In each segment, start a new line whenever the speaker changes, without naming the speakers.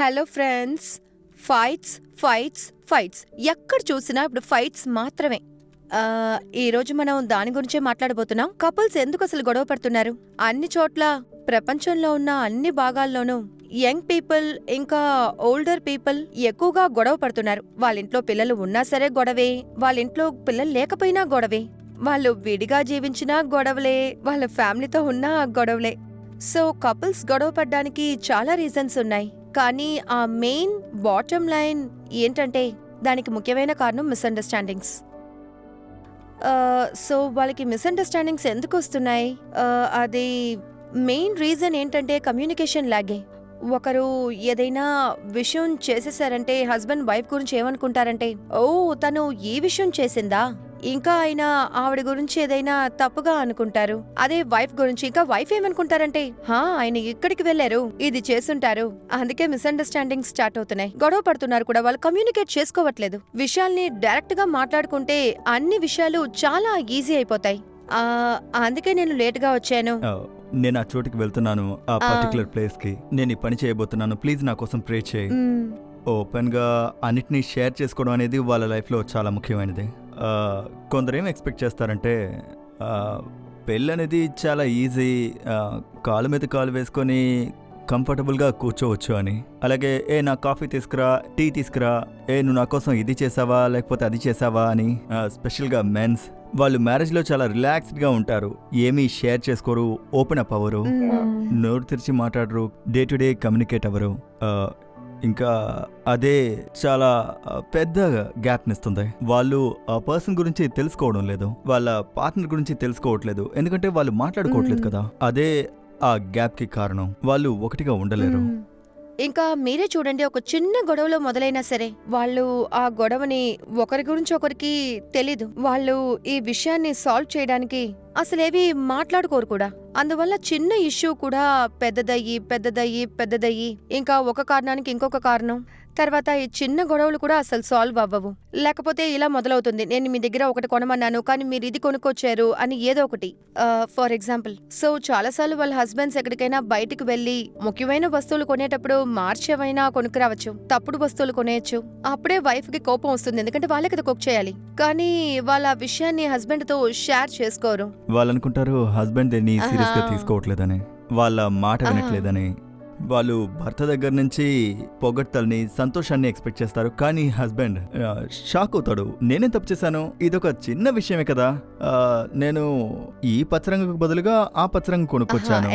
Hello friends fights fights fights ఎక్కడ చూసినా ఇప్పుడు ఫైట్స్ మాత్రమే. ఈరోజు మనం దాని గురించే మాట్లాడబోతున్నాం. కపుల్స్ ఎందుకు అసలు గొడవ పడుతున్నారు? అన్ని చోట్ల ప్రపంచంలో ఉన్న అన్ని భాగాల్లోనూ యంగ్ పీపుల్ ఇంకా ఓల్డర్ పీపుల్ ఎక్కువగా గొడవ పడుతున్నారు. వాళ్ళ ఇంట్లో పిల్లలు ఉన్నా సరే గొడవే. వాళ్ళ ఇంట్లో పిల్లలు లేకపోయినా గొడవే. వాళ్ళు విడిగా జీవించినా గొడవలే. వాళ్ళ ఫ్యామిలీతో ఉన్నా గొడవలే. సో కపుల్స్ గొడవ పడ్డానికి చాలా రీజన్స్ ఉన్నాయి. కానీ ఆ మెయిన్ బాటమ్ లైన్ ఏంటంటే దానికి ముఖ్యమైన కారణం మిస్అండర్స్టాండింగ్స్. సో వాళ్ళకి మిస్అండర్స్టాండింగ్స్ ఎందుకు వస్తున్నాయి? అది మెయిన్ రీజన్ ఏంటంటే కమ్యూనికేషన్ లాగే. ఒకరు ఏదైనా విషయం చేసేసారంటే హస్బెండ్ వైఫ్ గురించి ఏమనుకుంటారంటే ఓ తను ఈ విషయం చేసిందా? ఇంకా ఆయన ఆవిడ గురించి ఏదైనా తప్పుగా అనుకుంటారు? అదే వైఫ్ గురించి ఇంకా వైఫ్ ఏమనుకుంటారంటే? హా ఆయన ఇక్కడికి వెళ్ళారు ఇది చేసుంటారు అందుకే మిస్అండర్స్టాండింగ్ స్టార్ట్ అవుతున్నాయి. గొడవ పడుతున్నారు కూడా. వాళ్ళు కమ్యూనికేట్ చేసుకోవట్లేదు. విషయాల్ని డైరెక్ట్గా మాట్లాడుకుంటే అన్ని విషయాలు చాలా ఈజీ అయిపోతాయి. అందుకే నేను లేట్గా వచ్చాను.
నేను ఆ చోటుకి వెళ్తున్నాను. ఆ. పర్టికులర్ ప్లేస్కి. నేను ఈ పని చేయబోతున్నాను. ప్లీజ్ నా కోసం ప్రే చేయి. ఓపెన్గా అన్నిటినీ షేర్ చేసుకోవడం అనేది వాళ్ళ లైఫ్లో చాలా ముఖ్యమైనది. కొందరు ఏం ఎక్స్పెక్ట్ చేస్తారంటే పెళ్ళి అనేది చాలా ఈజీ కాలు మీద కాలు వేసుకొని కంఫర్టబుల్గా కూర్చోవచ్చు అని. అలాగే ఏ నా కాఫీ తీసుకురా టీ తీసుకురా ఏ నువ్వు నా కోసం ఇది చేసావా లేకపోతే అది చేసావా అని స్పెషల్గా మెన్స్ వాళ్ళు మ్యారేజ్లో చాలా రిలాక్స్డ్గా ఉంటారు. ఏమీ షేర్ చేసుకోరు ఓపెన్ అప్ అవ్వరు. నోరు తెరిచి మాట్లాడరు డే టు డే కమ్యూనికేట్ అవ్వరు. ఇంకా అదే చాలా పెద్ద గ్యాప్నిస్తుంది వాళ్ళు ఆ పర్సన్ గురించి తెలుసుకోవడం లేదు. వాళ్ళ పార్ట్నర్ గురించి తెలుసుకోవట్లేదు. ఎందుకంటే వాళ్ళు మాట్లాడుకోవట్లేదు. కదా. అదే ఆ గ్యాప్కి కారణం. వాళ్ళు ఒకటిగా ఉండలేరు.
ఇంకా మీరే చూడండి ఒక చిన్న గొడవలో మొదలైనా సరే వాళ్ళు ఆ గొడవని ఒకరి గురించి ఒకరికి తెలీదు. వాళ్ళు ఈ విషయాన్ని సాల్వ్ చేయడానికి అసలేవి మాట్లాడుకోరు కూడా. అందువల్ల చిన్న ఇష్యూ కూడా పెద్దదయ్యి పెద్దదయ్యి పెద్దదయ్యి. ఇంకా ఒక కారణానికి ఇంకొక కారణం. తర్వాత ఈ చిన్న గొడవలు కూడా అసలు సాల్వ్ అవ్వవు. లేకపోతే ఇలా మొదలవుతుంది. నేను మీ దగ్గర ఒకటి కొనమన్నాను కానీ మీరు ఇది కొనుక్కొచ్చారు అని ఏదో ఒకటి. ఫర్ ఎగ్జాంపుల్ సో చాలాసార్లు వాళ్ళ హస్బెండ్స్ ఎక్కడికైనా బయటికి వెళ్ళి ముఖ్యమైన వస్తువులు కొనేటప్పుడు మార్చేవైనా కొనుక్కురావచ్చు. తప్పుడు వస్తువులు కొనేయచ్చు. అప్పుడే వైఫ్కి కోపం వస్తుంది. ఎందుకంటే వాళ్ళకి అది కుక్ చేయాలి. కానీ వాళ్ళ విషయాన్ని హస్బెండ్తో షేర్ చేసుకోరు.
వాళ్ళు అనుకుంటారు హస్బెండ్. తీసుకోవట్లేదని వాళ్ళ మాట. వినట్లేదని వాళ్ళు భర్త దగ్గర నుంచి పొగడ్తల్ని సంతోషాన్ని ఎక్స్పెక్ట్ చేస్తారు. కానీ హస్బెండ్ షాక్ అవుతాడు. నేనేం తప్పు చేశాను? ఇదొక చిన్న విషయమే కదా. నేను ఈ పచ్చరంగుకు బదులుగా ఆ పచ్చరంగు కొనుక్కొచ్చాను.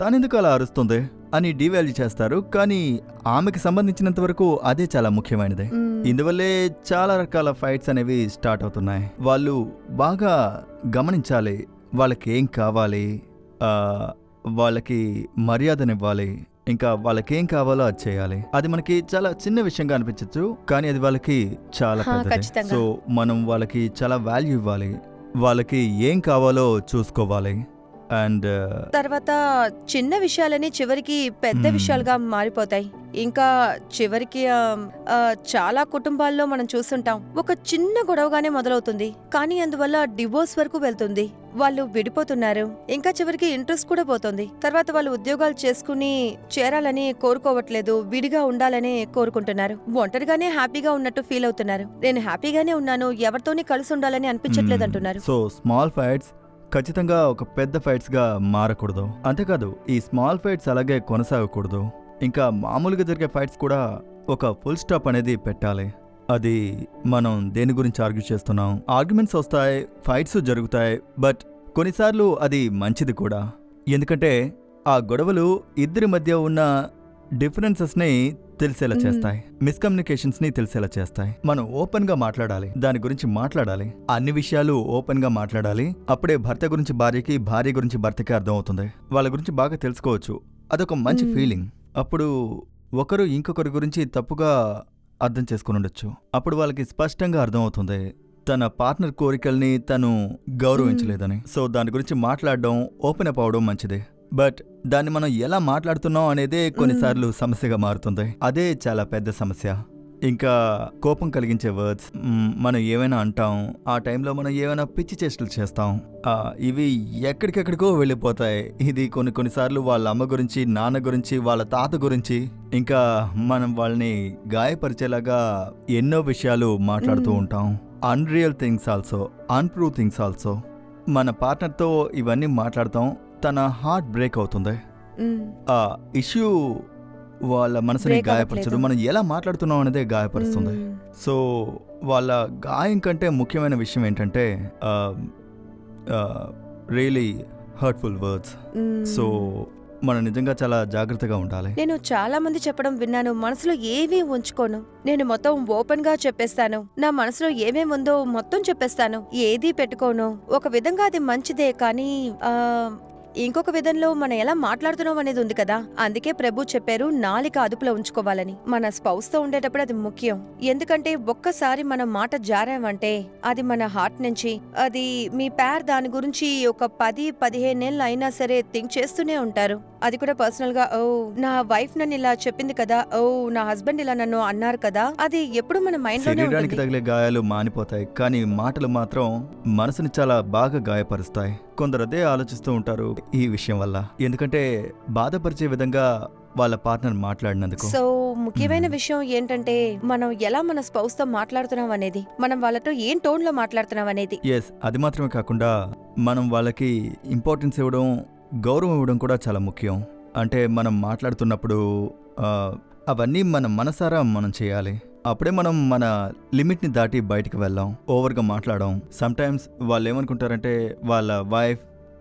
తానెందుకు అలా అరుస్తుంది? అని డివాల్యూ చేస్తారు. కానీ ఆమెకి సంబంధించినంత వరకు అదే చాలా ముఖ్యమైనది. ఇందువల్లే చాలా రకాల ఫైట్స్ అనేవి స్టార్ట్ అవుతున్నాయి. వాళ్ళు బాగా గమనించాలి. వాళ్ళకి ఏం కావాలి? ఆ, వాళ్ళకి మర్యాదనివ్వాలి. ఇంకా వాళ్ళకి ఏం కావాలో అది చేయాలి. అది మనకి చాలా చిన్న విషయంగా అనిపించవచ్చు కానీ అది వాళ్ళకి చాలా పెద్దది. సో మనం వాళ్ళకి చాలా వాల్యూ ఇవ్వాలి. వాళ్ళకి ఏం కావాలో చూసుకోవాలి. అండ్
తర్వాత చిన్న విషయాలని చివరికి పెద్ద
మ్మ్.
విషయాలుగా మారిపోతాయి. ఇంకా చివరికి ఆ, ఆ, చాలా కుటుంబాల్లో మనం చూస్తుంటాం ఒక చిన్న గొడవగానే మొదలవుతుంది. కానీ అందువల్ల డివోర్స్ వరకు వెళ్తుంది. వాళ్ళు విడిపోతున్నారు. ఇంకా చివరికి ఇంట్రెస్ట్ కూడా పోతుంది. తర్వాత వాళ్ళు ఉద్యోగాలు చేసుకుని చేరాలని కోరుకోవట్లేదు విడిగా ఉండాలని కోరుకుంటున్నారు. ఒంటరిగానే హ్యాపీగా ఉన్నట్టు ఫీల్ అవుతున్నారు. నేను హ్యాపీగానే ఉన్నాను ఎవరితోని కలిసి ఉండాలని అనిపించట్లేదు అంటున్నారు.
సో స్మాల్ ఫైట్స్ ఖచ్చితంగా ఒక పెద్ద ఫైట్స్గా మారకూడదు. అంతేకాదు ఈ స్మాల్ ఫైట్స్ అలాగే కొనసాగకూడదు. ఇంకా మామూలుగా జరిగే ఫైట్స్ కూడా ఒక ఫుల్ స్టాప్ అనేది పెట్టాలి. అది మనం దేని గురించి ఆర్గ్యూ చేస్తున్నాం? ఆర్గ్యుమెంట్స్ వస్తాయి ఫైట్స్ జరుగుతాయి బట్ కొన్నిసార్లు అది మంచిది కూడా. ఎందుకంటే ఆ గొడవలు ఇద్దరి మధ్య ఉన్న డిఫరెన్సెస్ని తెలిసేలా. చేస్తాయి. మిస్కమ్యూనికేషన్స్ని తెలిసేలా చేస్తాయి. మనం ఓపెన్గా మాట్లాడాలి దాని గురించి మాట్లాడాలి అన్ని విషయాలు ఓపెన్గా మాట్లాడాలి అప్పుడే భర్త గురించి భార్యకి భార్య గురించి భర్తకి అర్థం అవుతుంది వాళ్ళ గురించి బాగా తెలుసుకోవచ్చు. అదొక మంచి. ఫీలింగ్. అప్పుడు ఒకరు ఇంకొకరి గురించి తప్పుగా అర్థం చేసుకుని ఉండొచ్చు. అప్పుడు వాళ్ళకి స్పష్టంగా అర్థం అవుతుంది తన పార్ట్నర్ కోరికల్ని తను గౌరవించలేదని. సో దాని గురించి మాట్లాడడం ఓపెన్ అప్ అవడం మంచిదే. బట్ దాన్ని మనం ఎలా మాట్లాడుతున్నాం అనేదే కొన్నిసార్లు సమస్యగా మారుతుంది. అదే చాలా పెద్ద సమస్య. ఇంకా కోపం కలిగించే వర్డ్స్ మనం ఏమైనా అంటాం ఆ టైంలో మనం ఏమైనా పిచ్చి చేష్టలు చేస్తాం ఇవి ఎక్కడికెక్కడికో వెళ్ళిపోతాయి. ఇది కొన్ని కొన్నిసార్లు వాళ్ళ అమ్మ గురించి నాన్న గురించి వాళ్ళ తాత గురించి. ఇంకా మనం వాళ్ళని గాయపరిచేలాగా ఎన్నో విషయాలు మాట్లాడుతూ. ఉంటాం. Unreal things also unproved things also మన పార్ట్నర్తో ఇవన్నీ మాట్లాడతాం. తన హార్ట్ బ్రేక్ అవుతుంది. ఆ ఇష్యూ వాళ్ళ మనసుని
Break
గాయపరచదు
అవ్వట్లేదు.
మనం ఎలా మాట్లాడుతున్నాం అనేదే గాయపరుస్తుంది. సో వాళ్ళ గాయం కంటే ముఖ్యమైన విషయం ఏంటంటే రియలీ హర్ట్ఫుల్ వర్డ్స్. సో మనం నిజంగా చాలా జాగ్రత్తగా ఉండాలి.
నేను చాలా మంది చెప్పడం విన్నాను. మనసులో ఏమీ ఉంచుకోను. నేను మొత్తం ఓపెన్గా చెప్పేస్తాను. నా మనసులో ఏమేం ఉందో మొత్తం చెప్పేస్తాను. ఏదీ పెట్టుకోను. ఒక విధంగా అది మంచిదే కానీ ఆ ఇంకొక విధంలో మనం ఎలా మాట్లాడుతున్నాం అనేది ఉంది కదా. అందుకే ప్రభు చెప్పారు నాలిక అదుపులో ఉంచుకోవాలని. మన స్పౌస్తో ఉండేటప్పుడు అది ముఖ్యం. ఎందుకంటే ఒక్కసారి మన మాట జారామంటే అది మన హార్ట్ నుంచి అది మీ పేర్ దాని గురించి ఒక పది పదిహేనేళ్ళు అయినా సరే థింక్ చేస్తూనే ఉంటారు. అది కూడా పర్సనల్గా ఓ నా వైఫ్ నన్ను ఇలా చెప్పింది కదా ఓ నా హస్బెండ్ ఇలా నన్ను అన్నారు కదా అది ఎప్పుడు మన మైండ్
శరీరానికి తగిలే గాయాలు మానిపోతాయి కానీ మాటలు మాత్రం మనసుని చాలా బాగా గాయపరుస్తాయి. కొందరు అదే ఆలోచిస్తూ ఉంటారు ఈ విషయం వల్ల. ఎందుకంటే బాధపరిచే విధంగా వాళ్ళ పార్ట్నర్ మాట్లాడినందుకు.
సో ముఖ్యమైన. విషయం ఏంటంటే మనం ఎలా మన స్పౌస్తో మాట్లాడుతున్నాం అనేది మనం వాళ్ళతో ఏం టోన్లో మాట్లాడుతున్నాం అనేది.
ఎస్ అది మాత్రమే కాకుండా మనం వాళ్ళకి ఇంపార్టెన్స్ ఇవ్వడం గౌరవం ఇవ్వడం కూడా చాలా ముఖ్యం. అంటే మనం మాట్లాడుతున్నప్పుడు అవన్నీ మన మనసారా మనం చేయాలి. అప్పుడే మనం మన లిమిట్ని దాటి బయటికి వెళ్ళాం ఓవర్గా మాట్లాడడం సమ్టైమ్స్ వాళ్ళు ఏమనుకుంటారంటే వాళ్ళ వైఫ్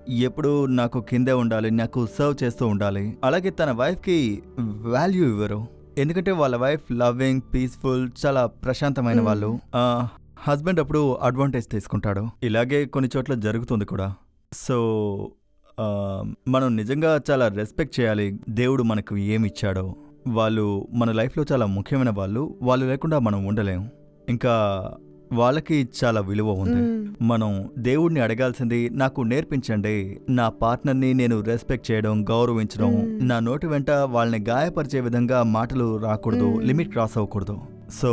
ఎప్పుడు నాకు కిందే ఉండాలి నాకు సర్వ్ చేస్తూ ఉండాలి. అలాగే తన వైఫ్కి వాల్యూ ఇవ్వరు. ఎందుకంటే వాళ్ళ వైఫ్ లవింగ్ పీస్ఫుల్ చాలా ప్రశాంతమైన
మ్మ్.
వాళ్ళు. హస్బెండ్ అప్పుడు అడ్వాంటేజ్ తీసుకుంటాడు. ఇలాగే కొన్ని చోట్ల జరుగుతుంది కూడా. సో మనం నిజంగా చాలా రెస్పెక్ట్ చేయాలి. దేవుడు మనకు ఏమి ఇచ్చాడో. వాళ్ళు మన లైఫ్లో చాలా ముఖ్యమైన వాళ్ళు వాళ్ళు లేకుండా మనం ఉండలేం ఇంకా వాళ్ళకి చాలా విలువ ఉంది. మనం దేవుడిని అడగాల్సింది నాకు నేర్పించండి నా పార్ట్నర్ని నేను రెస్పెక్ట్ చేయడం గౌరవించడం. నా నోటి వెంట వాళ్ళని గాయపరిచే విధంగా మాటలు రాకూడదు. లిమిట్ క్రాస్ అవ్వకూడదు సో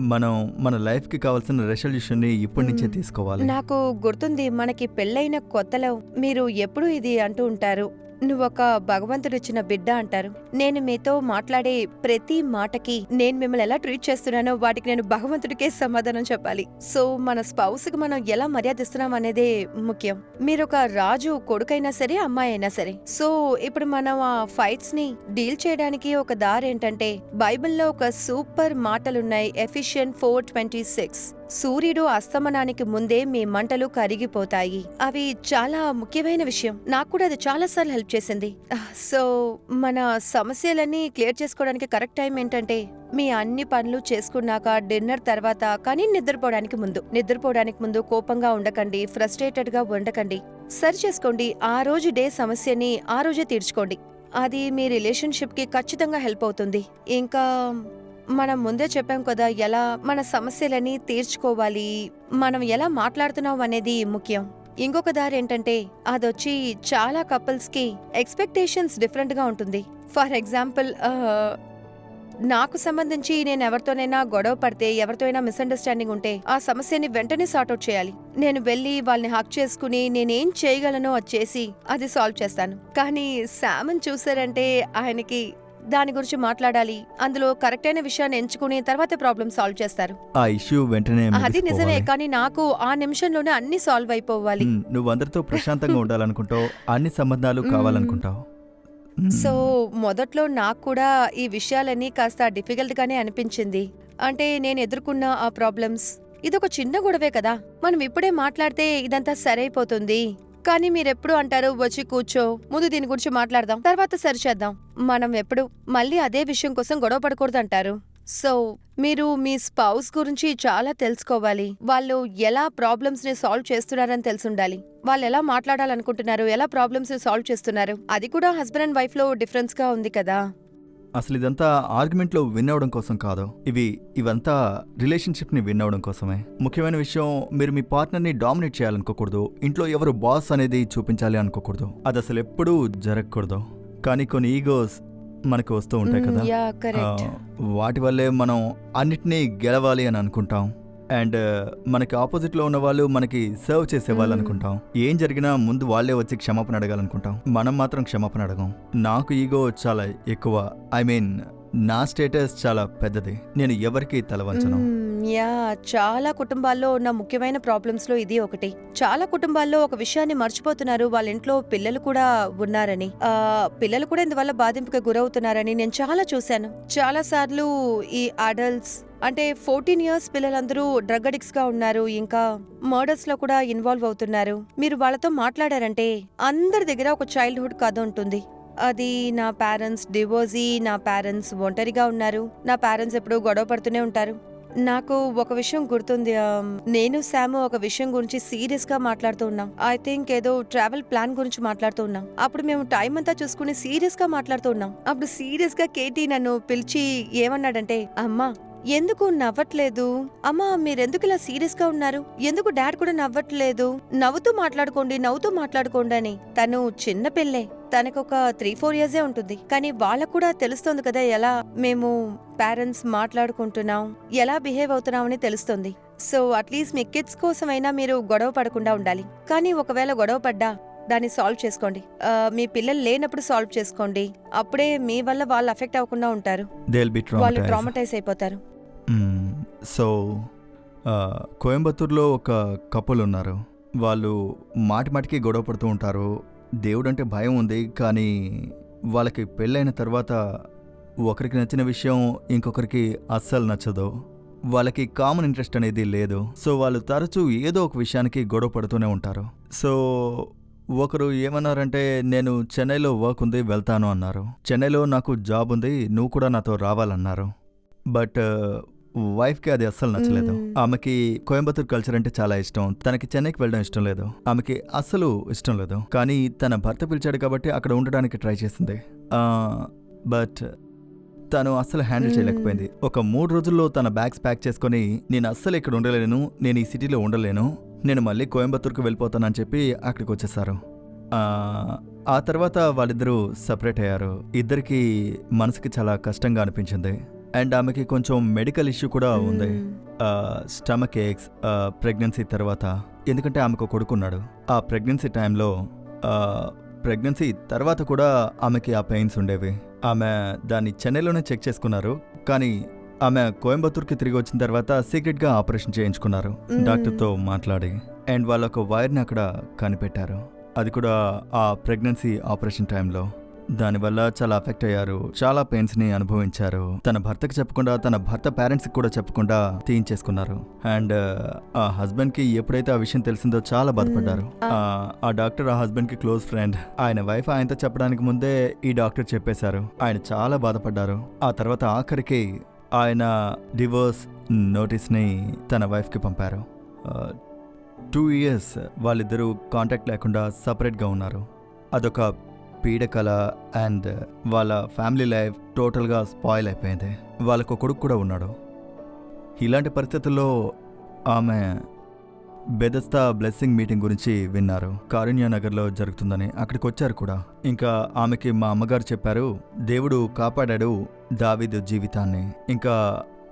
మనం మన లైఫ్కి కావాల్సిన రెసల్యూషన్ని ఇప్పటి నుంచే. తీసుకోవాలి
నాకు గుర్తుంది మనకి పెళ్ళైన కొత్తలో మీరు ఎప్పుడు ఇది అంటూ ఉంటారు నువ్వొక భగవంతుడిచ్చిన బిడ్డ అంటారు. నేను మీతో మాట్లాడే ప్రతి మాటకి నేను మిమ్మల్ని ఎలా ట్రీట్ చేస్తున్నానో వాటికి నేను భగవంతుడికే సమాధానం చెప్పాలి. సో మన స్పౌస్కి మనం ఎలా మర్యాదిస్తున్నాం అనేదే ముఖ్యం. మీరు ఒక రాజు కొడుకైనా సరే అమ్మాయి అయినా సరే. సో ఇప్పుడు మనం ఆ ఫైట్స్ని డీల్ చేయడానికి ఒక దారి ఏంటంటే బైబిల్లో ఒక సూపర్ మాటలున్నాయి ఎఫిషియన్ ఫోర్ ట్వంటీ సిక్స్. సూర్యుడు అస్తమనానికి ముందే మీ మంటలు కరిగిపోతాయి. అవి చాలా ముఖ్యమైన విషయం. నాకు కూడా అది చాలా సార్లు హెల్ప్ చేసింది. సో మన సమస్యలన్నీ క్లియర్ చేసుకోవడానికి కరెక్ట్ టైం ఏంటంటే మీ అన్ని పనులు చేసుకున్నాక డిన్నర్ తర్వాత కానీ నిద్రపోవడానికి ముందు. నిద్రపోవడానికి ముందు కోపంగా ఉండకండి ఫ్రస్ట్రేటెడ్గా ఉండకండి. సరి చేసుకోండి ఆ రోజు డే సమస్యని ఆ రోజే తీర్చుకోండి. అది మీ రిలేషన్షిప్కి ఖచ్చితంగా హెల్ప్ అవుతుంది. ఇంకా మనం ముందే చెప్పాం కదా ఎలా మన సమస్యలని తీర్చుకోవాలి మనం ఎలా మాట్లాడుతున్నాం అనేది ముఖ్యం. ఇంకొక దారి ఏంటంటే అదొచ్చి చాలా కపుల్స్కి ఎక్స్పెక్టేషన్స్ డిఫరెంట్గా ఉంటుంది. ఫర్ ఎగ్జాంపుల్ నాకు సంబంధించి నేను ఎవరితోనైనా గొడవ పడితే ఎవరితోనైనా మిస్అండర్స్టాండింగ్ ఉంటే ఆ సమస్యని వెంటనే సార్ట్అవుట్ చేయాలి. నేను వెళ్ళి వాళ్ళని హక్ చేసుకుని నేనేం చేయగలనో అది చేసి అది సాల్వ్ చేస్తాను. కానీ శామన్ చూసారంటే ఆయనకి దాని గురించి మాట్లాడాలి. అందులో కరెక్ట్ అయిన విషయాన్ని ఎంచుకుని తర్వాత ప్రాబ్లం సాల్వ్ చేస్తారు.
ఆ ఇష్యూ వెంటనే
అది నిజమే. కానీ నాకు ఆ నిమిషంలోనే అన్ని సాల్వ్ అయిపోవాలి.
నువ్వు అందరితో ప్రశాంతంగా ఉండాలనుకుంటావు అన్ని సంబంధాలు. కావాలనుకుంటావు.
సో మొదట్లో నాకు కూడా ఈ విషయాలన్నీ కాస్త డిఫికల్ట్ గానే అనిపించింది. అంటే నేను ఎదుర్కొన్న ఆ ప్రాబ్లమ్స్. ఇదొక చిన్న గొడవే కదా. మనం ఇప్పుడే మాట్లాడితే ఇదంతా సరైపోతుంది. కానీ మీరెప్పుడు అంటారు వచ్చి కూర్చో ముందు దీని గురించి మాట్లాడదాం తర్వాత సరిచేద్దాం మనం ఎప్పుడు మళ్ళీ అదే విషయం కోసం గొడవ పడకూడదంటారు. సో మీరు మీ స్పౌస్ గురించి చాలా తెలుసుకోవాలి. వాళ్ళు ఎలా ప్రాబ్లమ్స్ని సాల్వ్ చేస్తున్నారని తెలుసుండాలి. వాళ్ళు ఎలా మాట్లాడాలనుకుంటున్నారు ఎలా ప్రాబ్లమ్స్ని సాల్వ్ చేస్తున్నారు అది కూడా హస్బెండ్ అండ్ వైఫ్లో డిఫరెన్స్గా ఉంది కదా.
అసలు ఇదంతా ఆర్గ్యుమెంట్లో విన్ అవ్వడం కోసం కాదు. ఇవి ఇవంతా రిలేషన్షిప్ని విన్ అవ్వడం కోసమే. ముఖ్యమైన విషయం మీరు మీ పార్ట్నర్ని డామినేట్ చేయాలనుకోకూడదు. ఇంట్లో ఎవరు బాస్ అనేది చూపించాలి అనుకోకూడదు. అది అసలు ఎప్పుడూ జరగకూడదు. కానీ కొన్ని ఈగోస్ మనకు వస్తూ ఉంటాయి కదా. వాటి వల్లే మనం అన్నిటినీ గెలవాలి అని అనుకుంటాం. అండ్ మనకి ఆపోజిట్లో ఉన్న వాళ్ళు మనకి సర్వ్ చేసే వాళ్ళు. అనుకుంటాం. ఏం జరిగినా ముందు వాళ్ళే వచ్చి క్షమాపణ అడగాలనుకుంటాం. మనం మాత్రం క్షమాపణ అడగం. నాకు ఈగో చాలా ఎక్కువ. ఐ మీన్ నా స్టేటస్ చాలా పెద్దది. నేను ఎవరికి తల వంచను
యా చాలా కుటుంబాల్లో ఉన్న ముఖ్యమైన ప్రాబ్లమ్స్లో ఇది ఒకటి. చాలా కుటుంబాల్లో ఒక విషయాన్ని మర్చిపోతున్నారు. వాళ్ళ ఇంట్లో పిల్లలు కూడా ఉన్నారని. ఆ పిల్లలు కూడా ఇందువల్ల బాధింపుకి గురవుతున్నారని నేను చాలా చూశాను. చాలా సార్లు ఈ అడల్ట్స్ అంటే ఫోర్టీన్ ఇయర్స్ పిల్లలందరూ డ్రగ్ అడిక్ట్స్గా ఉన్నారు ఇంకా మర్డర్స్లో కూడా ఇన్వాల్వ్ అవుతున్నారు. మీరు వాళ్ళతో మాట్లాడారంటే అందరి దగ్గర ఒక చైల్డ్హుడ్ కథ ఉంటుంది. అది నా పేరెంట్స్ డివోర్సీ నా పేరెంట్స్ ఒంటరిగా ఉన్నారు. నా పేరెంట్స్ ఎప్పుడూ గొడవ పడుతూనే ఉంటారు. నాకు ఒక విషయం గుర్తుంది నేను శాము ఒక విషయం గురించి సీరియస్గా మాట్లాడుతూ ఉన్నాం. ఐ థింక్ ఏదో ట్రావెల్ ప్లాన్ గురించి మాట్లాడుతూ ఉన్నాం. అప్పుడు మేము టైం అంతా చూసుకుని సీరియస్గా మాట్లాడుతూ ఉన్నాం. అప్పుడు సీరియస్గా కేటీ నన్ను పిలిచి ఏమన్నాడంటే అమ్మా ఎందుకు నవ్వట్లేదు? అమ్మా మీరెందుకు ఇలా సీరియస్గా ఉన్నారు? ఎందుకు డాడ్ కూడా నవ్వట్లేదు? నవ్వుతూ మాట్లాడుకోండి నవ్వుతూ మాట్లాడుకోండి అని. తను చిన్న పిల్లే తనకొక త్రీ ఫోర్ ఇయర్సే ఉంటుంది. కానీ వాళ్ళకు కూడా తెలుస్తుంది కదా ఎలా మేము పేరెంట్స్ మాట్లాడుకుంటున్నాం ఎలా బిహేవ్ అవుతున్నామని తెలుస్తుంది. సో అట్లీస్ట్ మీ కిడ్స్ కోసమైనా మీరు గొడవ పడకుండా ఉండాలి. కానీ ఒకవేళ గొడవ పడ్డా దాన్ని సాల్వ్ చేసుకోండి. మీ పిల్లలు లేనప్పుడు సాల్వ్ చేసుకోండి. అప్పుడే మీ వల్ల వాళ్ళు అఫెక్ట్ అవ్వకుండా ఉంటారు. వాళ్ళు ట్రామటైజ్ అయిపోతారు.
సో కోయంబత్తూర్లో ఒక కపుల్ ఉన్నారు. వాళ్ళు మాటి మాటికి గొడవ పడుతూ ఉంటారు. దేవుడు అంటే భయం ఉంది కానీ వాళ్ళకి పెళ్ళైన తర్వాత ఒకరికి నచ్చిన విషయం ఇంకొకరికి అస్సలు నచ్చదు. వాళ్ళకి కామన్ ఇంట్రెస్ట్ అనేది లేదు. సో వాళ్ళు తరచూ ఏదో ఒక విషయానికి గొడవ పడుతూనే ఉంటారు. సో ఒకరు ఏమన్నారంటే నేను చెన్నైలో వర్క్ ఉంది వెళ్తాను అన్నారు. చెన్నైలో నాకు జాబ్ ఉంది నువ్వు కూడా నాతో రావాలన్నారు. బట్ వైఫ్కి అది అస్సలు నచ్చలేదు. ఆమెకి కోయంబత్తూర్ కల్చర్ అంటే చాలా ఇష్టం. తనకి చెన్నైకి వెళ్ళడం ఇష్టం లేదు. ఆమెకి అస్సలు ఇష్టం లేదు. కానీ తన భర్త పిలిచాడు కాబట్టి అక్కడ ఉండడానికి ట్రై చేసింది. బట్ తను అస్సలు హ్యాండిల్. చేయలేకపోయింది. ఒక మూడు రోజుల్లో తన బ్యాగ్స్ ప్యాక్ చేసుకొని నేను అస్సలు ఇక్కడ ఉండలేను. నేను ఈ సిటీలో ఉండలేను. నేను మళ్ళీ కోయంబత్తూర్కి వెళ్ళిపోతానని చెప్పి అక్కడికి వచ్చేసారు ఆ, తర్వాత వాళ్ళిద్దరూ సపరేట్ అయ్యారు. ఇద్దరికి మనసుకి చాలా కష్టంగా అనిపించింది. అండ్ ఆమెకి కొంచెం మెడికల్ ఇష్యూ కూడా ఉంది. స్టమక్ ఏక్స్ ప్రెగ్నెన్సీ తర్వాత. ఎందుకంటే ఆమెకు కొడుకున్నాడు. ఆ ప్రెగ్నెన్సీ టైంలో ప్రెగ్నెన్సీ తర్వాత కూడా ఆమెకి ఆ పెయిన్స్ ఉండేవి. ఆమె దాన్ని చెన్నైలోనే చెక్ చేసుకున్నారు. కానీ ఆమె కోయంబత్తూర్కి తిరిగి వచ్చిన తర్వాత సీక్రెట్గా ఆపరేషన్ చేయించుకున్నారు. డాక్టర్తో మాట్లాడి అండ్ వాళ్ళ ఒక వైర్ని అక్కడ కనిపెట్టారు. అది కూడా ఆ ప్రెగ్నెన్సీ ఆపరేషన్ టైంలో. దానివల్ల చాలా అఫెక్ట్ అయ్యారు చాలా పెయిన్స్ని అనుభవించారు. తన భర్తకి చెప్పకుండా తన భర్త పేరెంట్స్కి కూడా చెప్పకుండా తీయించేసుకున్నారు. అండ్ ఆ హస్బెండ్కి ఎప్పుడైతే ఆ విషయం తెలిసిందో చాలా బాధపడ్డారు.
ఆ.
డాక్టర్ ఆ హస్బెండ్కి క్లోజ్ ఫ్రెండ్. ఆయన వైఫ్ ఆయనతో చెప్పడానికి ముందే ఈ డాక్టర్ చెప్పేశారు. ఆయన చాలా బాధపడ్డారు. ఆ తర్వాత ఆఖరికి ఆయన డివోర్స్ నోటీస్ని తన వైఫ్కి పంపారు. టూ ఇయర్స్ వాళ్ళిద్దరూ కాంటాక్ట్ లేకుండా సపరేట్గా ఉన్నారు. అదొక పీడకల అండ్ వాళ్ళ ఫ్యామిలీ లైఫ్ టోటల్గా స్పాయిల్ అయిపోయింది. వాళ్ళకు కొడుకు కూడా ఉన్నాడు. ఇలాంటి పరిస్థితుల్లో ఆమె బెదస్తా బ్లెస్సింగ్ మీటింగ్ గురించి విన్నారు కారుణ్య నగర్లో జరుగుతుందని అక్కడికి వచ్చారు కూడా ఇంకా ఆమెకి మా అమ్మగారు చెప్పారు దేవుడు కాపాడాడు దావీదు జీవితాన్ని ఇంకా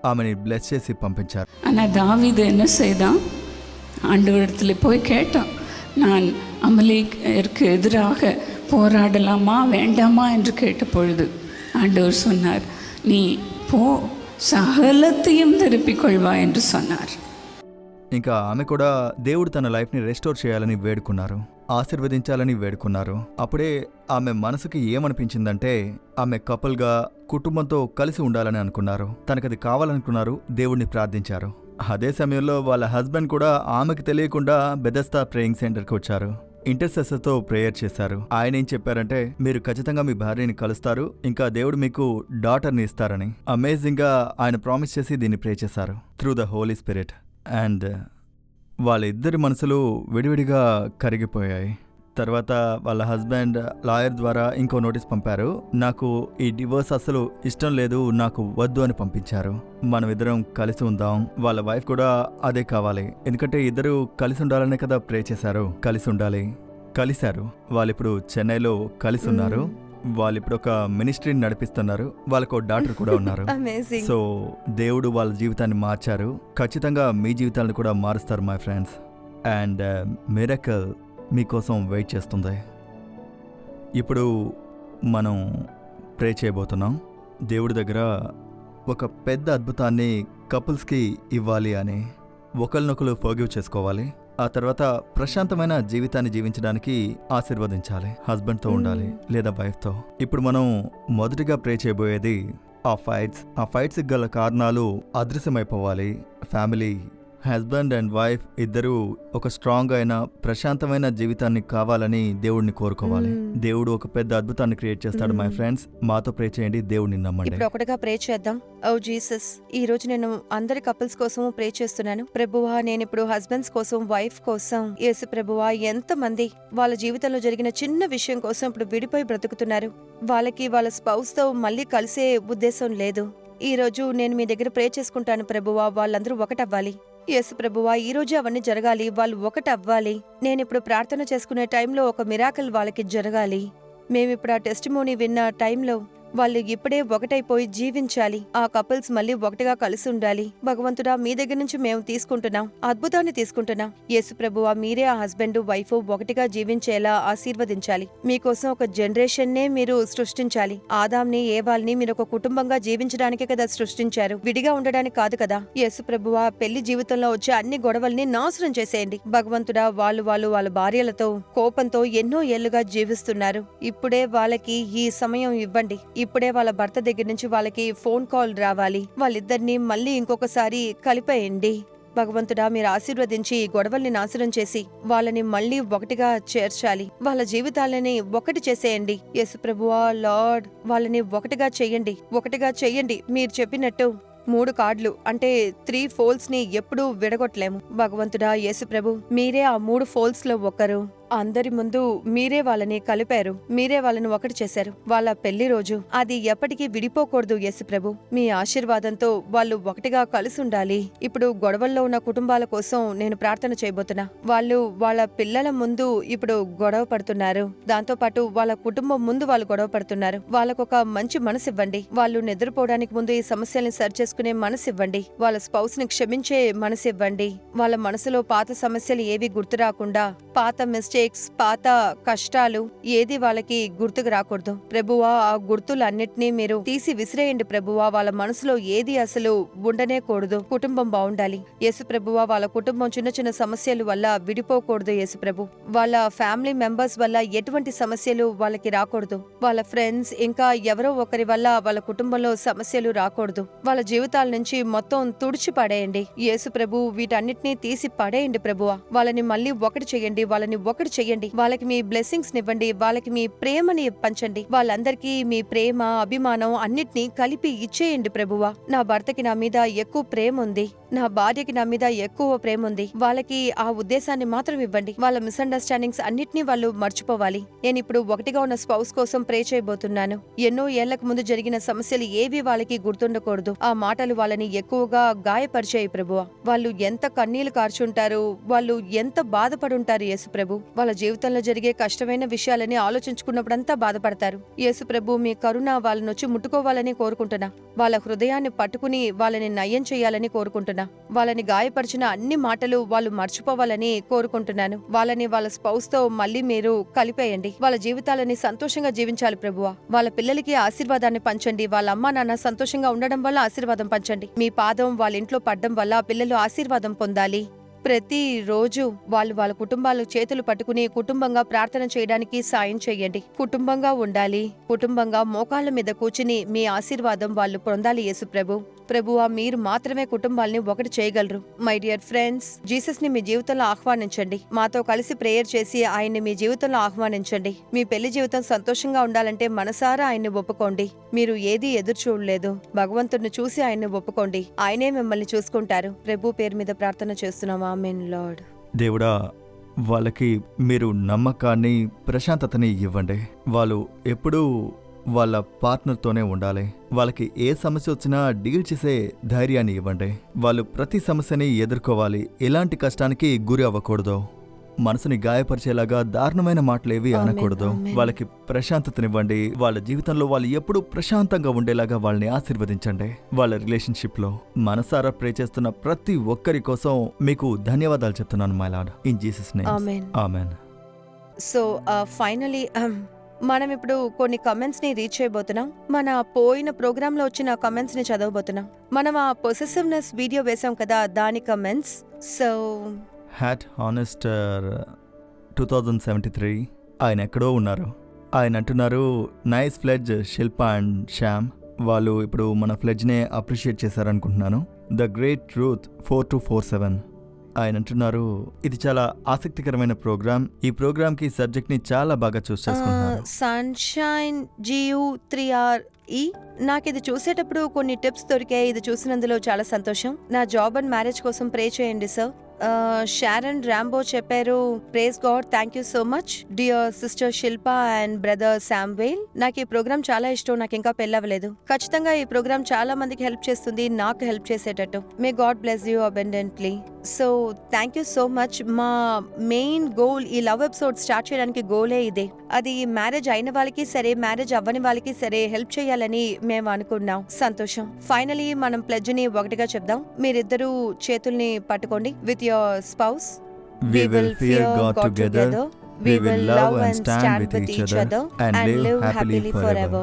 ఆమెని బ్లెస్ చేసి పంపించారు
ஆனால் தாவீது என்ன செய்தான் ஆண்டவரிடத்தில் போய் கேட்டான் நான் அமலேக்கருக்கு எதிராக போராடலாமா வேண்டாமா என்று கேட்ட பொழுது ஆண்டவர் சொன்னார் நீ போ சகலத்தையும் திருப்பிக் கொள்வாய் என்று சொன்னார்
ఇంకా ఆమె కూడా దేవుడు తన లైఫ్ని రెస్టోర్ చేయాలని వేడుకున్నారు ఆశీర్వదించాలని వేడుకున్నారు. అప్పుడే ఆమె మనసుకి ఏమనిపించిందంటే ఆమె కపుల్గా కుటుంబంతో కలిసి ఉండాలని అనుకున్నారు. తనకది కావాలనుకున్నారు దేవుడిని ప్రార్థించారు. అదే సమయంలో వాళ్ళ హస్బెండ్ కూడా ఆమెకు తెలియకుండా బెదస్తా ప్రేయింగ్ సెంటర్కి వచ్చారు. ఇంటర్సెసర్తో ప్రేయర్ చేశారు. ఆయన ఏం చెప్పారంటే మీరు ఖచ్చితంగా మీ భార్యని కలుస్తారు ఇంకా దేవుడు మీకు డాటర్ని ఇస్తారని. అమేజింగ్గా ఆయన ప్రామిస్ చేసి దీన్ని ప్రే చేశారు. Through the holy spirit and వాళ్ళిద్దరి మనసులు విడివిడిగా కరిగిపోయాయి. తర్వాత వాళ్ళ హస్బెండ్ లాయర్ ద్వారా ఇంకో నోటీస్ పంపారు. నాకు ఈ డివోర్స్ అసలు ఇష్టం లేదు నాకు వద్దు అని పంపించారు. మనం ఇద్దరం కలిసి ఉందాం. వాళ్ళ వైఫ్ కూడా అదే కావాలి. ఎందుకంటే ఇద్దరు కలిసి ఉండాలనే కదా ప్రే చేశారు. కలిసి ఉండాలి. కలిశారు. వాళ్ళిప్పుడు చెన్నైలో కలిసి ఉన్నారు. వాళ్ళు ఇప్పుడు ఒక మినిస్ట్రీని నడిపిస్తున్నారు. వాళ్ళకు ఒక డాక్టర్ కూడా ఉన్నారు. సో దేవుడు వాళ్ళ జీవితాన్ని మార్చారు. ఖచ్చితంగా మీ జీవితాలను కూడా మారుస్తారు మై ఫ్రెండ్స్ అండ్ మిరకల్ మీకోసం వెయిట్ చేస్తుంది. ఇప్పుడు మనం ప్రే చేయబోతున్నాం. దేవుడి దగ్గర ఒక పెద్ద అద్భుతాన్ని కపుల్స్కి ఇవ్వాలి అని ఒకరినొకరు ఫర్గివ్ చేసుకోవాలి. ఆ తర్వాత ప్రశాంతమైన జీవితాన్ని జీవించడానికి ఆశీర్వదించాలి. హస్బెండ్తో ఉండాలి లేదా వైఫ్తో. ఇప్పుడు మనం మొదటిగా ప్రే చేయబోయేది ఆ ఫైట్స్. ఆ ఫైట్స్ గల కారణాలు అదృశ్యమైపోవాలి. ఫ్యామిలీ హస్బెండ్ అండ్ వైఫ్ ఇద్దరూ ఒక స్ట్రాంగ్ అయిన ప్రశాంతమైన జీవితాన్ని కావాలని దేవుడిని కోరుకోవాలి.
మ్మ్.
దేవుడు ఒక పెద్ద అద్భుతాన్ని క్రియేట్ చేస్తాడు మై. ఫ్రెండ్స్ మాతో ప్రే చేయండి దేవుడిని నమ్మండి.
ఇప్పుడు ఒకటిగా ప్రే చేద్దాం. ఓ జీసస్ ఈ రోజు నేను అందరి కపుల్స్ కోసం ప్రే చేస్తున్నాను. ప్రభువా నేను ఇప్పుడు హస్బెండ్స్ కోసం వైఫ్ కోసం యేసు ప్రభువా ఎంత మంది వాళ్ళ జీవితంలో జరిగిన చిన్న విషయం కోసం ఇప్పుడు విడిపోయి బ్రతుకుతున్నారు. వాళ్ళకి వాళ్ళ స్పౌస్తో మళ్ళీ కలిసే ఉద్దేశం లేదు. ఈ రోజు నేను మీ దగ్గర ప్రే చేసుకుంటాను ప్రభువా వాళ్ళందరూ ఒకటవ్వాలి. ఎస్ ప్రభువా ఈ రోజు అవన్నీ జరగాలి వాళ్ళు ఒకటవ్వాలి నేను ఇప్పుడు ప్రార్థన చేసుకునే టైంలో ఒక మిరాకల్ వాళ్ళకి జరగాలి. మేమిప్పుడు ఆ టెస్ట్ విన్న టైంలో వాళ్ళు ఇప్పుడే ఒకటైపోయి జీవించాలి. ఆ కపుల్స్ మళ్ళీ ఒకటిగా కలిసి ఉండాలి భగవంతుడా మీ దగ్గర నుంచి మేము తీసుకుంటున్నాం. అద్భుతాన్ని తీసుకుంటున్నాం. యేసు ప్రభువా మీరే ఆ హస్బెండ్ వైఫ్ ఒకటిగా జీవించేలా ఆశీర్వదించాలి. మీకోసం ఒక జనరేషన్ నే మీరు సృష్టించాలి. ఆదాంని ఏవాల్ని మీరు ఒక కుటుంబంగా జీవించడానికే కదా సృష్టించారు. విడిగా ఉండడానికి కాదు కదా. యేసు ప్రభువా పెళ్ళి జీవితంలో వచ్చే అన్ని గొడవల్ని నాశనం చేసేయండి. భగవంతుడా వాళ్ళు వాళ్ళు వాళ్ళ భార్యలతో కోపంతో ఎన్నో ఏళ్ళుగా జీవిస్తున్నారు. ఇప్పుడే వాళ్ళకి ఈ సమయం ఇవ్వండి. ఇప్పుడే వాళ్ళ భర్త దగ్గర నుంచి వాళ్ళకి ఫోన్ కాల్ రావాలి. వాళ్ళిద్దరిని మళ్ళీ ఇంకొకసారి కలిపేయండి. భగవంతుడా మీరు ఆశీర్వదించి ఈ గొడవల్ని నాశనం చేసి వాళ్ళని మళ్ళీ ఒకటిగా చేర్చాలి. వాళ్ళ జీవితాలని ఒకటి చేసేయండి. యశుప్రభువా లార్డ్ వాళ్ళని ఒకటిగా చెయ్యండి ఒకటిగా చెయ్యండి మీరు చెప్పినట్టు మూడు కార్డులు అంటే త్రీ ఫోల్స్ని ఎప్పుడూ విడగొట్టలేము. భగవంతుడా యేసుప్రభు మీరే ఆ మూడు ఫోల్స్లో ఒకరు. అందరి ముందు మీరే వాళ్ళని కలిపారు. మీరే వాళ్ళని ఒకటి చేశారు. వాళ్ళ పెళ్ళి రోజు. అది ఎప్పటికీ విడిపోకూడదు యేసు ప్రభు. మీ ఆశీర్వాదంతో వాళ్ళు ఒకటిగా కలిసి ఉండాలి. ఇప్పుడు గొడవల్లో ఉన్న కుటుంబాల కోసం నేను ప్రార్థన చేయబోతున్నా. వాళ్ళు వాళ్ళ పిల్లల ముందు ఇప్పుడు గొడవ పడుతున్నారు. దాంతో పాటు వాళ్ళ కుటుంబం ముందు వాళ్ళు గొడవ పడుతున్నారు. వాళ్ళకొక మంచి మనసు ఇవ్వండి. వాళ్ళు నిద్రపోవడానికి ముందు ఈ సమస్యల్ని సరి చేసుకునే మనసు ఇవ్వండి. వాళ్ళ స్పౌస్ని క్షమించే మనసు ఇవ్వండి. వాళ్ళ మనసులో పాత సమస్యలు ఏవి గుర్తు రాకుండా పాత మిస్టేక్స్ పాత కష్టాలు ఏది వాళ్ళకి గుర్తుకు రాకూడదు. ప్రభువా ఆ గుర్తులన్నిటినీ మీరు తీసి విసిరేయండి ప్రభువా. వాళ్ళ మనసులో ఏది అసలు ఉండనే కూడదు. కుటుంబం బాగుండాలి. యేసు ప్రభువా వాళ్ళ కుటుంబం చిన్న చిన్న సమస్యల వల్ల విడిపోకూడదు యేసు ప్రభు. వాళ్ళ ఫ్యామిలీ మెంబర్స్ వల్ల ఎటువంటి సమస్యలు వాళ్ళకి రాకూడదు. వాళ్ళ ఫ్రెండ్స్ ఇంకా ఎవరో ఒకరి వల్ల వాళ్ళ కుటుంబంలో సమస్యలు రాకూడదు. వాళ్ళ జీవితాల నుంచి మొత్తం తుడిచి పడేయండి యేసు ప్రభు వీటన్నిటినీ తీసి పడేయండి ప్రభువా. వాళ్ళని మళ్ళీ ఒకటి చేయండి. వాళ్ళని ఒకటి చేయండి వాళ్ళకి మీ బ్లెస్సింగ్స్ నివ్వండి. వాళ్ళకి మీ ప్రేమని పంచండి. వాళ్ళందరికీ మీ ప్రేమ అభిమానం అన్నిటినీ కలిపి ఇచ్చేయండి ప్రభువా. నా భర్తకి నా మీద ఎక్కువ ప్రేమ ఉంది. నా భార్యకి నా మీద ఎక్కువ ప్రేమ ఉంది. వాళ్ళకి ఆ ఉద్దేశాన్ని మాత్రం ఇవ్వండి. వాళ్ళ మిస్అండర్స్టాండింగ్స్ అన్నిటినీ వాళ్ళు మర్చిపోవాలి. నేను ఇప్పుడు ఒకటిగా ఉన్న స్పౌస్ కోసం ప్రే చేయబోతున్నాను. ఎన్నో ఏళ్ళకు ముందు జరిగిన సమస్యలు ఏవి వాళ్ళకి గుర్తుండకూడదు. ఆ మాటలు వాళ్ళని ఎక్కువగా గాయపరిచాయి ప్రభువా. వాళ్ళు ఎంత కన్నీళ్ళు కార్చుంటారు. వాళ్ళు ఎంత బాధపడుంటారు యేసుప్రభు వాళ్ళ జీవితంలో జరిగే కష్టమైన విషయాలని ఆలోచించుకున్నప్పుడంతా బాధపడతారు. యేసుప్రభు మీ కరుణ వాళ్ళని వచ్చి ముట్టుకోవాలని కోరుకుంటున్నా. వాళ్ళ హృదయాన్ని పట్టుకుని వాళ్ళని నయం చేయాలని కోరుకుంటున్నా. వాళ్ళని గాయపరిచిన అన్ని మాటలు వాళ్ళు మర్చిపోవాలని కోరుకుంటున్నాను. వాళ్ళని వాళ్ళ స్పౌస్తో మళ్ళీ మీరు కలిపేయండి. వాళ్ళ జీవితాలని సంతోషంగా జీవించాలి ప్రభువా. వాళ్ళ పిల్లలకి ఆశీర్వాదాన్ని పంచండి. వాళ్ళ అమ్మా నాన్న సంతోషంగా ఉండడం వల్ల ఆశీర్వాదం పంచండి. మీ పాదం వాళ్ళ ఇంట్లో పడ్డం వల్ల పిల్లలు ఆశీర్వాదం పొందాలి. ప్రతి రోజు వాళ్ళు వాళ్ళ కుటుంబాలు చేతులు పట్టుకుని కుటుంబంగా ప్రార్థన చేయడానికి సాయం చేయండి. కుటుంబంగా ఉండాలి. కుటుంబంగా మోకాళ్ళ మీద కూర్చుని మీ ఆశీర్వాదం వాళ్ళు పొందాలి యేసు ప్రభు ప్రభువా మీరు మాత్రమే కుటుంబాల్ని ఒకటి చేయగలరు. మై డియర్ ఫ్రెండ్స్ జీసస్ని మీ జీవితంలో ఆహ్వానించండి. మాతో కలిసి ప్రేయర్ చేసి ఆయన్ని మీ జీవితంలో ఆహ్వానించండి. మీ పెళ్ళి జీవితం సంతోషంగా ఉండాలంటే మనసారా ఆయన్ని ఒప్పుకోండి. మీరు ఏది ఎదురు చూడలేదు. భగవంతుడిని చూసి ఆయన్ని ఒప్పుకోండి. ఆయనే మిమ్మల్ని చూసుకుంటారు. ప్రభు పేరు మీద ప్రార్థన చేస్తున్నామా మెయిన్ లార్డ్
దేవుడా వాళ్ళకి మీరు నమ్మకాన్ని ప్రశాంతతని ఇవ్వండి. వాళ్ళు ఎప్పుడూ వాళ్ళ పార్ట్నర్తోనే ఉండాలి. వాళ్ళకి ఏ సమస్య వచ్చినా డీల్ చేసే ధైర్యాన్ని ఇవ్వండి. వాళ్ళు ప్రతి సమస్యని ఎదుర్కోవాలి. ఎలాంటి కష్టానికి గురి అవ్వకూడదు. మనసుని గాయపరిచేలాగా దారుణమైన మాటలు ఏవి
ఆమేన్,
అనకూడదు. వాళ్ళకి ప్రశాంతతనివ్వండి. వాళ్ళ జీవితంలో వాళ్ళు ఎప్పుడూ ప్రశాంతంగా ఉండేలాగా వాళ్ళని ఆశీర్వదించండి. వాళ్ళ రిలేషన్షిప్లో మనసారా ప్రే చేస్తున్న ప్రతి ఒక్కరి కోసం మీకు ధన్యవాదాలు చెప్తున్నాను my lord in Jesus
name.
Amen.
So finally మనం ఇప్పుడు కొన్ని కమెంట్స్ని రీచ్ చేయబోతున్నాం. మన పోయిన ప్రోగ్రామ్లో వచ్చిన కమెంట్స్ని చదవబోతున్నాం. మనం ఆ పొసెసివ్నెస్ వీడియో వేసాం కదా దాని comments so
hat honester two thousand seventy three ఆయన ఎక్కడో ఉన్నారు. ఆయన అంటున్నారు nice pledge Shilpa and Shyam వాళ్ళు ఇప్పుడు మన ఫ్లెడ్జ్నే appreciate చేశారనుకుంటున్నాను. The great truth four two four seven ఆయన అంటున్నారు ఇది చాలా ఆసక్తికరమైన ప్రోగ్రామ్. ఈ ప్రోగ్రామ్కి సబ్జెక్ట్ని చాలా బాగా చూస్ చేసుకుంటున్నారు.
సన్షైన్ జియు త్రీ ఆర్ ఈ నాకు ఇది చూసేటప్పుడు కొన్ని టిప్స్ దొరికాయి. ఇది చూసినందులో చాలా సంతోషం. నా జాబ్ అండ్ మ్యారేజ్ కోసం ప్రే చేయండి సార్. షారన్ రాంబో చెప్పారు praise God thank you so much dear sister Shilpa and brother Samuel నాకు ఈ ప్రోగ్రామ్ చాలా ఇష్టం నాకు ఇంకా పెళ్ళవలేదు ఖచ్చితంగా ఈ ప్రోగ్రామ్ చాలా మందికి హెల్ప్ చేస్తుంది నాకు హెల్ప్ చేసేటట్టు. May God bless you abundantly so thank you so much మా మెయిన్ గోల్ ఈ లవ్ ఎపిసోడ్ స్టార్ట్ చేయడానికి గోలే ఇదే. అది మ్యారేజ్ అయిన వాళ్ళకి సరే మ్యారేజ్ అవ్వని వాళ్ళకి సరే హెల్ప్ చేయాలని మేము అనుకున్నాం. సంతోషం. ఫైనలీ మనం ప్లెడ్జ్ని ఒకటిగా చెప్దాం. మీరిద్దరూ చేతుల్ని పట్టుకోండి. With your spouse
We will fear God together.
We will love and stand with each other and live happily forever.